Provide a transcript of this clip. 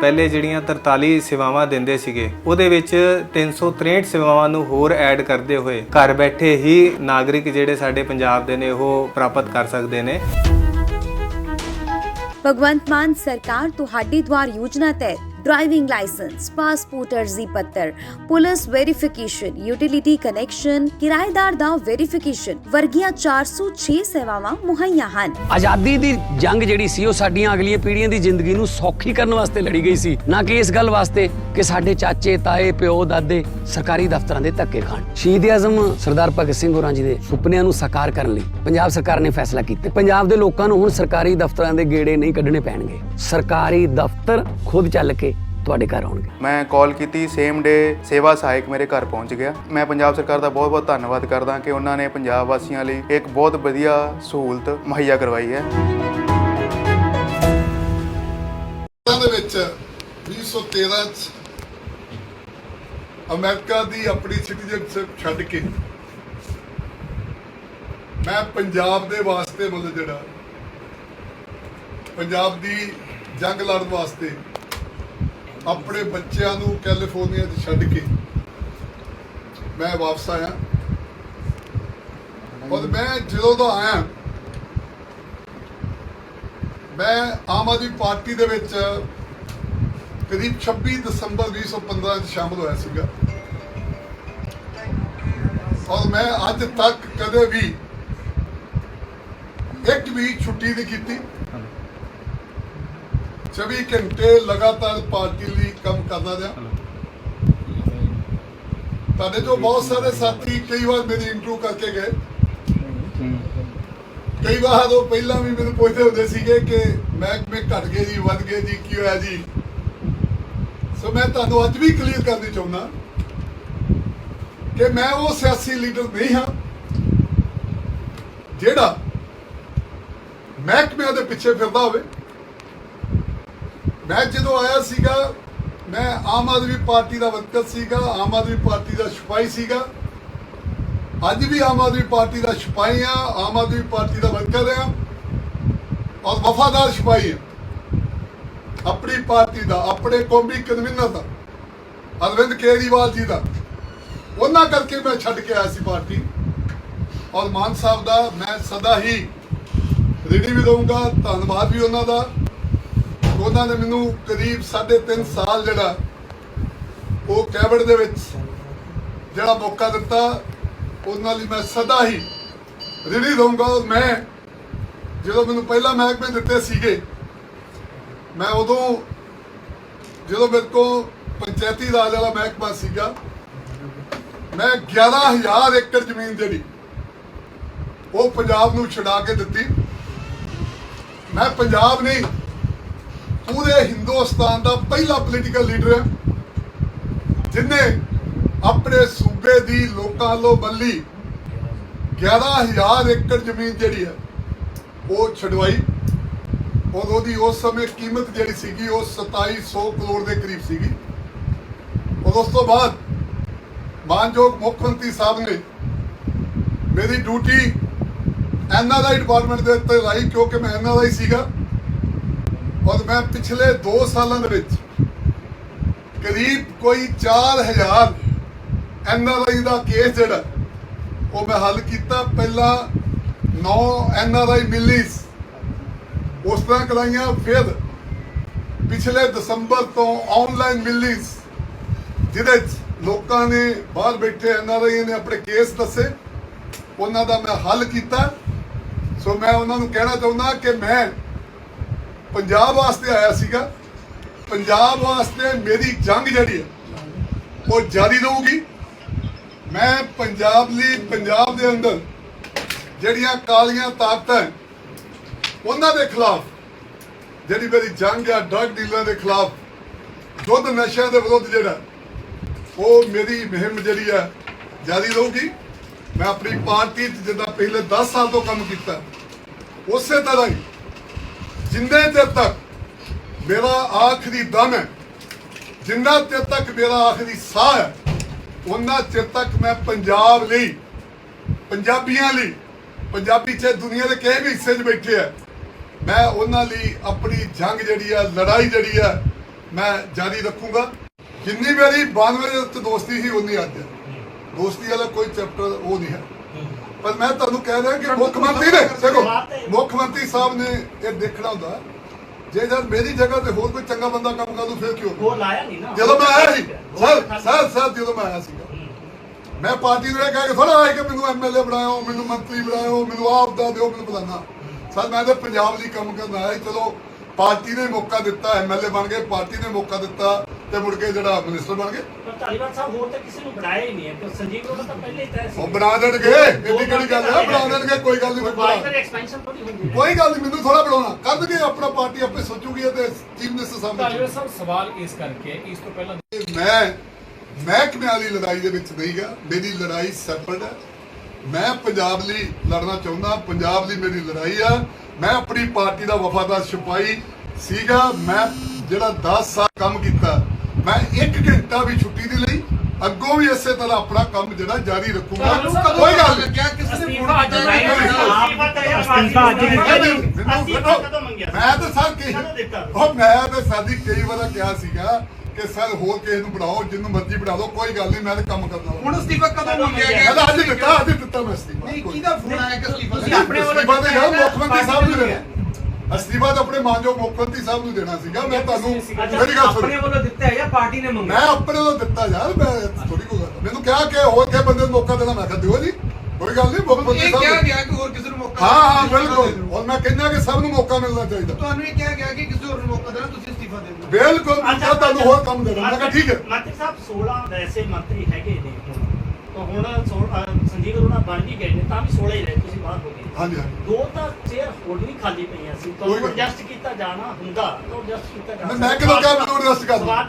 ਪਹਿਲੇ ਜਿਹੜੀਆਂ 43 ਸੇਵਾਵਾਂ ਦਿੰਦੇ ਸੀਗੇ, ਉਹਦੇ ਵਿੱਚ 363 ਸੇਵਾਵਾਂ ਨੂੰ ਹੋਰ ਐਡ ਕਰਦੇ ਹੋਏ ਘਰ ਬੈਠੇ ਹੀ ਨਾਗਰਿਕ ਜਿਹੜੇ ਸਾਡੇ ਪੰਜਾਬ ਦੇ ਨੇ, ਉਹ ਪ੍ਰਾਪਤ ਕਰ ਸਕਦੇ ਨੇ। ਭਗਵੰਤ ਮਾਨ ਸਰਕਾਰ ਤੁਹਾਡੀ ਦੁਆਰ ਯੋਜਨਾ ਤਹਿਤ ਡਰਾਈਵਿੰਗ ਲਾਇਸੈਂਸ ਪਾਸਪੋਰਟ ਅਰਜ਼ੀ ਪੱਤਰ ਪੁਲਿਸ ਵੈਰੀਫਿਕੇਸ਼ਨ ਯੂਟਿਲਿਟੀ ਕਨੈਕਸ਼ਨ ਕਿਰਾਏਦਾਰ ਦਾ ਵੈਰੀਫਿਕੇਸ਼ਨ ਵਰਗੀਆਂ 406 ਸੇਵਾਵਾਂ ਮੁਹੱਈਆ ਹਨ ਆਜ਼ਾਦੀ ਦੀ ਜੰਗ ਜਿਹੜੀ ਸੀ ਉਹ ਸਾਡੀਆਂ ਅਗਲੀਆਂ ਪੀੜ੍ਹੀਆਂ ਦੀ ਜ਼ਿੰਦਗੀ ਨੂੰ ਸੌਖੀ ਕਰਨ ਵਾਸਤੇ ਲੜੀ ਗਈ ਸੀ ਨਾ ਕਿ ਇਸ ਗੱਲ ਵਾਸਤੇ ਕਿ ਸਾਡੇ ਚਾਚੇ ਤਾਏ ਪਿਓ ਦਾਦੇ ਸਰਕਾਰੀ ਦਫ਼ਤਰਾਂ ਦੇ ਧੱਕੇ ਖਾਣ ਸ਼ਹੀਦ ਆਜ਼ਮ ਸਰਦਾਰ ਭਗਤ ਸਿੰਘ ਹੋਰਾਂ ਜੀ ਦੇ ਸੁਪਨਿਆਂ ਨੂੰ ਸਾਕਾਰ ਕਰਨ ਲਈ ਪੰਜਾਬ ਸਰਕਾਰ ਨੇ ਫੈਸਲਾ ਕੀਤਾ ਪੰਜਾਬ ਦੇ ਲੋਕਾਂ ਨੂੰ ਹੁਣ ਸਰਕਾਰੀ ਦਫ਼ਤਰਾਂ ਦੇ ਗੇੜੇ ਨਹੀਂ ਕੱਢਣੇ ਪੈਣਗੇ ਸਰਕਾਰੀ ਦਫ਼ਤਰ ਖੁਦ ਚੱਲ ਕੇ ਤੁਹਾਡੇ ਘਰ ਆਉਣਗੇ। ਮੈਂ ਕਾਲ ਕੀਤੀ ਸੇਮ ਡੇ ਸੇਵਾ ਸਹਾਇਕ ਮੇਰੇ ਘਰ ਪਹੁੰਚ ਗਿਆ। ਮੈਂ ਪੰਜਾਬ ਸਰਕਾਰ ਦਾ ਬਹੁਤ-ਬਹੁਤ ਧੰਨਵਾਦ ਕਰਦਾ ਕਿ ਉਹਨਾਂ ਨੇ ਪੰਜਾਬ ਵਾਸੀਆਂ ਲਈ ਇੱਕ ਬਹੁਤ ਵਧੀਆ ਸਹੂਲਤ ਮੁਹੱਈਆ ਕਰਵਾਈ ਹੈ। ਦੇ ਵਿੱਚ 2013 ਚ ਅਮਰੀਕਾ ਦੀ ਆਪਣੀ ਸਿਟੀਜ਼ਨਸ਼ਿਪ ਛੱਡ ਕੇ ਮੈਂ ਪੰਜਾਬ ਦੇ ਵਾਸਤੇ ਮਤਲਬ ਜਿਹੜਾ ਪੰਜਾਬ ਦੀ ਜੰਗ ਲੜਨ ਵਾਸਤੇ ਆਪਣੇ ਬੱਚਿਆਂ ਨੂੰ ਕੈਲੀਫੋਰਨੀਆ 'ਚ ਛੱਡ ਕੇ ਮੈਂ ਵਾਪਸ ਆਇਆ। ਔਰ ਮੈਂ ਜਦੋਂ ਤੋਂ ਆਇਆ, ਮੈਂ ਆਮ ਆਦਮੀ ਪਾਰਟੀ ਦੇ ਵਿੱਚ ਕਰੀਬ 26 ਦਸੰਬਰ 2015 ਚ ਸ਼ਾਮਲ ਹੋਇਆ ਸੀਗਾ। ਔਰ ਮੈਂ ਅੱਜ ਤੱਕ ਕਦੇ ਵੀ ਇੱਕ ਵੀ ਛੁੱਟੀ ਨਹੀਂ ਕੀਤੀ। 24 ਘੰਟੇ ਲਗਾਤਾਰ ਪਾਰਟੀ ਲਈ ਕੰਮ ਕਰਦਾ ਰਿਹਾ। ਤੁਹਾਡੇ ਜੋ ਬਹੁਤ ਸਾਰੇ ਸਾਥੀ ਕਈ ਵਾਰ ਮੇਰੀ ਇੰਟਰਵਿਊ ਕਰਕੇ ਗਏ। ਕਈ ਵਾਰ ਉਹ ਪਹਿਲਾਂ ਵੀ ਮੈਨੂੰ ਪੁੱਛਦੇ ਹੁੰਦੇ ਸੀਗੇ ਕਿ ਮਹਿਕਮੇ ਘਟ ਗਏ ਜੀ, ਵੱਧ ਗਏ ਜੀ, ਕੀ ਹੋਇਆ ਜੀ? ਸੋ ਮੈਂ ਤੁਹਾਨੂੰ ਅੱਜ ਵੀ ਕਲੀਅਰ ਕਰਨੀ ਚਾਹੁੰਦਾ ਕਿ ਮੈਂ ਉਹ ਸਿਆਸੀ ਲੀਡਰ ਨਹੀਂ ਹਾਂ ਜਿਹੜਾ ਮਹਿਕਮਿਆਂ ਦੇ ਪਿੱਛੇ ਫਿਰਦਾ ਹੋਵੇ। ਮੈਂ ਜਦੋਂ ਆਇਆ ਸੀਗਾ, ਮੈਂ ਆਮ ਆਦਮੀ ਪਾਰਟੀ ਦਾ ਵਰਕਰ ਸੀਗਾ, ਆਮ ਆਦਮੀ ਪਾਰਟੀ ਦਾ ਸਿਪਾਹੀ ਸੀਗਾ। ਅੱਜ ਵੀ ਆਮ ਆਦਮੀ ਪਾਰਟੀ ਦਾ ਸਿਪਾਹੀ ਆ ਆਮ ਆਦਮੀ ਪਾਰਟੀ ਦਾ ਵਰਕਰ ਆ ਔਰ ਵਫਾਦਾਰ ਸਿਪਾਹੀ ਆ ਆਪਣੀ ਪਾਰਟੀ ਦਾ, ਆਪਣੇ ਕੌਮੀ ਕਨਵੀਨਰ ਦਾ, ਅਰਵਿੰਦ ਕੇਜਰੀਵਾਲ ਜੀ ਦਾ। ਉਹਨਾਂ ਕਰਕੇ ਮੈਂ ਛੱਡ ਕੇ ਆਇਆ ਸੀ ਪਾਰਟੀ। ਔਰ ਮਾਨ ਸਾਹਿਬ ਦਾ ਮੈਂ ਸਦਾ ਹੀ ਰੇਡੀ ਵੀ ਦਊਂਗਾ ਧੰਨਵਾਦ ਵੀ ਉਹਨਾਂ ਦਾ। ਉਹਨਾਂ ਨੇ ਮੈਨੂੰ ਕਰੀਬ 3.5 ਸਾਲ ਜਿਹੜਾ ਉਹ ਕੈਬਨਿਟ ਦੇ ਵਿੱਚ ਜਿਹੜਾ ਮੌਕਾ ਦਿੱਤਾ, ਉਹਨਾਂ ਲਈ ਮੈਂ ਸਦਾ ਹੀ ਰੇਡੀ ਰਹੂੰਗਾ। ਔਰ ਮੈਂ ਜਦੋਂ ਮੈਨੂੰ ਪਹਿਲਾ ਮਹਿਕਮੇ ਦਿੱਤੇ ਸੀਗੇ, ਮੈਂ ਉਦੋਂ ਜਦੋਂ ਮੇਰੇ ਕੋਲ ਪੰਚਾਇਤੀ ਰਾਜ ਵਾਲਾ ਮਹਿਕਮਾ ਸੀਗਾ, ਮੈਂ 11000 ਏਕੜ ਜ਼ਮੀਨ ਜਿਹੜੀ ਉਹ ਪੰਜਾਬ ਨੂੰ ਛਡਾ ਕੇ ਦਿੱਤੀ। ਮੈਂ ਪੰਜਾਬ ਨਹੀਂ ਪੂਰੇ ਹਿੰਦੁਸਤਾਨ ਦਾ ਪਹਿਲਾ ਪੋਲੀਟੀਕਲ ਲੀਡਰ ਹੈ, ਜਿਨੇ ਆਪਣੇ ਸੂਬੇ ਦੀ ਲੋਕਾਂ ਵੱਲੋਂ ਬੱਲੀ 11000 ਏਕੜ ਜ਼ਮੀਨ ਜਿਹੜੀ ਹੈ, ਉਹ ਛਡਵਾਈ। ਔਰ ਉਹਦੀ ਉਸ ਸਮੇਂ ਕੀਮਤ ਜਿਹੜੀ ਸੀਗੀ, ਉਹ 2700 ਕਰੋੜ ਦੇ ਕਰੀਬ ਸੀਗੀ। ਔਰ ਉਸ ਤੋਂ ਬਾਅਦ ਮਾਨਯੋਗ ਮੁੱਖ ਮੰਤਰੀ ਸਾਹਿਬ ਨੇ ਮੇਰੀ ਡਿਊਟੀ ਐਨਆਰਆਈ ਡਿਪਾਰਟਮੈਂਟ ਦੇ ਉੱਤੇ ਲਾਈ, ਕਿਉਂਕਿ ਮੈਂ ਐਨਆਰਆਈ ਸੀਗਾ। ਔਰ ਮੈਂ ਪਿਛਲੇ 2 ਸਾਲਾਂ ਦੇ ਵਿੱਚ ਕਰੀਬ ਕੋਈ 4000 ਐਨਆਰਆਈ ਦਾ ਕੇਸ ਜਿਹੜਾ, ਉਹ ਮੈਂ ਹੱਲ ਕੀਤਾ। ਪਹਿਲਾਂ 9 ਐਨਆਰਆਈ ਮਿਲੀਜ਼ ਉਸ ਤਰ੍ਹਾਂ ਕਰਾਈਆਂ, ਫਿਰ ਪਿਛਲੇ ਦਸੰਬਰ ਤੋਂ ਆਨਲਾਈਨ ਮਿਲੀਜ਼, ਜਿਹਦੇ 'ਚ ਲੋਕਾਂ ਨੇ ਬਾਹਰ ਬੈਠੇ ਐਨਆਰਆਈ ਨੇ ਆਪਣੇ ਕੇਸ ਦੱਸੇ। ਉਹਨਾਂ ਦਾ ਮੈਂ ਹੱਲ ਕੀਤਾ। ਸੋ ਮੈਂ ਉਹਨਾਂ ਨੂੰ ਕਹਿਣਾ ਚਾਹੁੰਦਾ ਕਿ ਮੈਂ ਪੰਜਾਬ ਵਾਸਤੇ ਆਇਆ ਸੀਗਾ। ਪੰਜਾਬ ਵਾਸਤੇ ਮੇਰੀ ਜੰਗ ਜਿਹੜੀ ਹੈ, ਉਹ ਜਾਰੀ ਰਹੂਗੀ। ਮੈਂ ਪੰਜਾਬ ਲਈ, ਪੰਜਾਬ ਦੇ ਅੰਦਰ ਜਿਹੜੀਆਂ ਕਾਲੀਆਂ ਤਾਕਤਾਂ ਉਹਨਾਂ ਦੇ ਖਿਲਾਫ, ਜਿਹੜੀ ਮੇਰੀ ਜੰਗ ਹੈ, ਡਰਗ ਡੀਲਰਾਂ ਦੇ ਖਿਲਾਫ, ਦੁੱਧ ਨਸ਼ਿਆਂ ਦੇ ਵਿਰੁੱਧ ਜਿਹੜਾ, ਉਹ ਮੇਰੀ ਮੁਹਿੰਮ ਜਿਹੜੀ ਹੈ, ਜਾਰੀ ਰਹੂਗੀ। ਮੈਂ ਆਪਣੀ ਪਾਰਟੀ 'ਚ ਜਿੱਦਾਂ ਪਿਛਲੇ 10 ਸਾਲ ਤੋਂ ਕੰਮ ਕੀਤਾ, ਉਸੇ ਤਰ੍ਹਾਂ ਹੀ ਜਿੰਨੇ ਚਿਰ ਤੱਕ ਮੇਰਾ ਆਖਰੀ ਦਮ ਹੈ, ਜਿੰਨਾ ਚਿਰ ਤੱਕ ਮੇਰਾ ਆਖਰੀ ਸਾਹ ਹੈ ਉਹਨਾਂ ਚਿਰ ਤੱਕ ਮੈਂ ਪੰਜਾਬ ਲਈ, ਪੰਜਾਬੀਆਂ ਲਈ, ਪੰਜਾਬੀ ਚ ਦੁਨੀਆ ਦੇ ਕਿਸੇ ਵੀ ਹਿੱਸੇ 'ਚ ਬੈਠੇ ਆ, ਮੈਂ ਉਹਨਾਂ ਲਈ ਆਪਣੀ ਜੰਗ ਜਿਹੜੀ ਆ, ਲੜਾਈ ਜਿਹੜੀ ਆ, ਮੈਂ ਜਾਰੀ ਰੱਖੂੰਗਾ। ਜਿੰਨੀ ਮੇਰੀ 92 ਦੇ ਦੋਸਤੀ ਸੀ ਉਨੀ ਅੱਜ ਹੈ। ਦੋਸਤੀ ਵਾਲਾ ਕੋਈ ਚੈਪਟਰ ਉਹ ਨਹੀਂ ਹੈ। ਪਰ ਮੈਂ ਤੁਹਾਨੂੰ ਕਹਿ ਰਿਹਾ ਕਿ ਮੁੱਖ ਮੰਤਰੀ ਨੇ ਦੇਖੋ ਮੁੱਖ ਮੰਤਰੀ ਸਾਹਿਬ ਨੇ ਇਹ ਦੇਖਣਾ ਹੁੰਦਾ ਜੇ ਜਦ ਮੇਰੀ ਜਗ੍ਹਾ ਤੇ ਹੋਰ ਕੋਈ ਚੰਗਾ ਬੰਦਾ ਕੰਮ ਕਰ ਦੂ ਫਿਰ ਕਿਉਂ? ਉਹ ਲਾਇਆ ਨਹੀਂ ਨਾ। ਜਦੋਂ ਮੈਂ ਆਇਆ ਸੀ ਸਰ ਸਰ ਸਰ ਜਦੋਂ ਮੈਂ ਆਇਆ ਸੀਗਾ ਮੈਂ ਪਾਰਟੀ ਨੂੰ ਇਹ ਕਹਿ ਕੇ ਥੋੜਾ ਆਇਆ ਕਿ ਮੈਨੂੰ ਐਮਐਲਏ ਬਣਾਇਓ ਮੈਨੂੰ ਮੰਤਰੀ ਬਣਾਇਓ ਮੈਨੂੰ ਆਪ ਦਾ ਦਿਓ ਮੈਨੂੰ ਬੁਲਾਣਾ ਸਰ ਮੈਂ ਤਾਂ ਪੰਜਾਬ ਲਈ ਕੰਮ ਕਰਨ ਆਇਆ ਚਲੋ ਪਾਰਟੀ ਨੇ ਮੌਕਾ ਦਿੱਤਾ ਐਮਐਲਏ ਬਣ ਗਏ ਪਾਰਟੀ ਨੇ ਮੌਕਾ ਦਿੱਤਾ। ਤੇ ਮੁੜ ਕੇ ਜਿਹੜਾ ਮਿਨਿਸਟਰ ਬਣ ਗਏ। ਪਰ ਧਾਲੀਵਾਲ ਸਾਹਿਬ ਹੋਰ ਤਾਂ ਕਿਸੇ ਨੂੰ ਬਣਾਇਆ ਹੀ ਨਹੀਂ ਹੈ। ਕਿ ਸੰਜੀਵ ਰੋੜਾ ਤਾਂ ਪਹਿਲੇ ਹੀ ਤੈਅ ਸੀ। ਉਹ ਬਣਾ ਦੇਣਗੇ। ਇਹਦੀ ਕਿਹੜੀ ਗੱਲ ਹੈ? ਬਣਾ ਦੇਣਗੇ। ਕੋਈ ਗੱਲ ਨਹੀਂ ਬਾਈ ਬਣਾ ਫਿਰ ਐਕਸਪੈਂਸ਼ਨ ਥੋੜੀ ਹੁੰਦੀ ਹੈ। ਕੋਈ ਗੱਲ ਨਹੀਂ ਮੈਨੂੰ ਥੋੜਾ ਬਣਾਉਣਾ। ਕਰ ਆਪਣਾ ਪਾਰਟੀ ਆਪੇ ਸੋਚੂਗੀ ਤੇ ਚੀਫ ਮਿਨਿਸਟਰ ਸਾਹਮਣੇ ਧਾਲੀਵਾਲ ਸਾਹਿਬ ਸਵਾਲ ਇਸ ਕਰਕੇ ਇਸ ਤੋਂ ਪਹਿਲਾਂ ਮੈਂ ਮਹਿਕਮੇ ਵਾਲੀ ਲੜਾਈ ਦੇ ਵਿੱਚ ਨਹੀਂ ਗਾ ਮੇਰੀ ਲੜਾਈ ਸੈਪਰੇਟ ਹੈ। ਮੈਂ ਪੰਜਾਬ ਲਈ ਲੜਨਾ ਚਾਹੁੰਦਾ ਪੰਜਾਬ ਲਈ ਮੇਰੀ ਲੜਾਈ ਆ। ਮੈਂ ਆਪਣੀ ਪਾਰਟੀ ਦਾ ਵਫਾਦਾਰ ਸਿਪਾਹੀ ਸੀਗਾ। ਮੈਂ ਜਿਹੜਾ 10 ਸਾਲ ਕੰਮ ਕੀਤਾ ਮੈਂ 1 ਘੰਟਾ ਵੀ ਛੁੱਟੀ ਨਹੀਂ ਲਈ। ਅੱਗੋਂ ਵੀ ਇਸੇ ਤਰ੍ਹਾਂ ਆਪਣਾ ਕੰਮ ਜਿਹੜਾ ਜਾਰੀ ਰੱਖੂੰਗਾ। ਕੋਈ ਗੱਲ ਨਹੀਂ। ਕਿਸੇ ਨੇ ਅੱਜ ਮੈਂ ਤਾਂ ਸਰ ਦਿੱਤਾ? ਉਹ ਮੈਂ ਤਾਂ ਸਾਡੀ ਕਈ ਵਾਰ ਕਿਹਾ ਸੀਗਾ ਕਿ ਸਰ ਹੋਰ ਕਿਸੇ ਨੂੰ ਬਣਾਓ ਜਿੰਨੂੰ ਮਰਜ਼ੀ ਬਣਾ ਦਿਓ ਕੋਈ ਗੱਲ ਨਹੀਂ ਮੈਂ ਤਾਂ ਕੰਮ ਕਰਨਾ ਵਾ। ਹੁਣ ਅਸਤੀਫਾ ਕਦੋਂ ਮੰਗਿਆ ਮੈਂ ਗਿਆ ਤਾਂ ਅੱਜ ਦਿੱਤਾ ਅੱਜ ਦਿੱਤਾ ਮੈਂ ਅਸਤੀਫਾ। ਨਹੀਂ ਕਿਹਦਾ ਫੋਨ ਆਇਆ ਕਿ ਅਸਤੀਫਾ? ਤੁਸੀਂ ਆਪਣੇ ਵੱਲੋਂ ਮੁੱਖ ਮੰਤਰੀ ਸਾਹਿਬ ਨੂੰ। ਅਸਤੀਫਾ ਤਾਂ ਆਪਣੇ ਮਾਨਯੋਗ ਮੁੱਖ ਮੰਤਰੀ ਸਾਹਿਬ ਨੂੰ ਦੇਣਾ ਸੀਗਾ ਮੈਂ ਤੁਹਾਨੂੰ ਮੇਰੀ ਗੱਲ ਆਪਣੇ ਸੁਣੋ ਵੱਲੋਂ ਦਿੱਤਾ ਹੈ ਜਾਂ ਪਾਰਟੀ ਨੇ ਮੰਗਿਆ? ਮੈਂ ਆਪਣੇ ਵੱਲੋਂ ਦਿੱਤਾ ਯਾਰ ਮੈਂ ਥੋੜੀ ਕੋਈ ਗੱਲ ਮੈਨੂੰ ਕਿਹਾ ਕਿ ਹੋਰ ਕਿਸੇ ਬੰਦੇ ਨੂੰ ਮੌਕਾ ਦੇਣਾ ਮੈਂ ਕਿਹਾ ਦਿਓ ਜੀ। ਕੋਈ ਗੱਲ ਨਹੀਂ ਮੁੱਖ ਮੰਤਰੀ ਇਹ ਸਾਹਿਬ ਕਿਹਾ ਨੂੰ- ਗਿਆ ਕਿ ਹੋਰ ਕਿਸੇ ਨੂੰ ਮੌਕਾ ਹਾਂ ਹਾਂ। ਬਿਲਕੁਲ। ਔਰ ਮੈਂ ਕਹਿੰਦਾ ਕਿ ਸਭ ਨੂੰ ਮੌਕਾ ਮਿਲਣਾ ਚਾਹੀਦਾ। ਤੁਹਾਨੂੰ ਇਹ ਕਿਹਾ ਗਿਆ ਕਿ ਕਿਸੇ ਹੋਰ ਨੂੰ ਮੌਕਾ ਦੇਣਾ ਤੁਸੀਂ ਅਸਤੀਫਾ ਦੇ ਦਿਓ। ਬਿਲਕੁਲ ਮੈਂ ਕਿਹਾ ਤੁਹਾਨੂੰ ਹੋਰ ਕੰਮ ਦੇਣਾ। ਮੈਂ ਕਿਹਾ ਠੀਕ ਹੈ। ਮੰਤਰੀ ਸਾਹਿਬ 16 ਵੈਸੇ ਮੰਤਰੀ ਹੈਗੇ ਨੇ। ਹੁਣ ਸੋ- ਅਹ ਸੰਜੀਵ ਅਰੋੜਾ ਬਣ ਵੀ ਗਏ ਨੇ ਤਾਂ ਵੀ 16 ਹੀ ਰਹੇ ਤੁਸੀਂ ਬਾਹਰ ਹੋ ਗਏ। ਹਾਂਜੀ ਹਾਂਜੀ। ਦੋ ਤਾਂ ਚੇਅਰ ਹੋਰ ਵੀ ਖਾਲੀ ਪਈਆਂ ਸੀ। ਕੋਈ ਗੱਲ ਤੁਹਾਨੂੰ ਐਡਜਸਟ ਕੀਤਾ ਜਾਣਾ ਹੁੰਦਾ ਤਾਂ ਐਡਜਸਟ ਕੀਤਾ ਜਾਣਾ ਮੈਂ- ਮੈਂ ਕਿਹਨੂੰ ਕਿਹਾ ਮੈਨੂੰ adjust ਕਰ ਦਿਓ? ਸਵਾਲ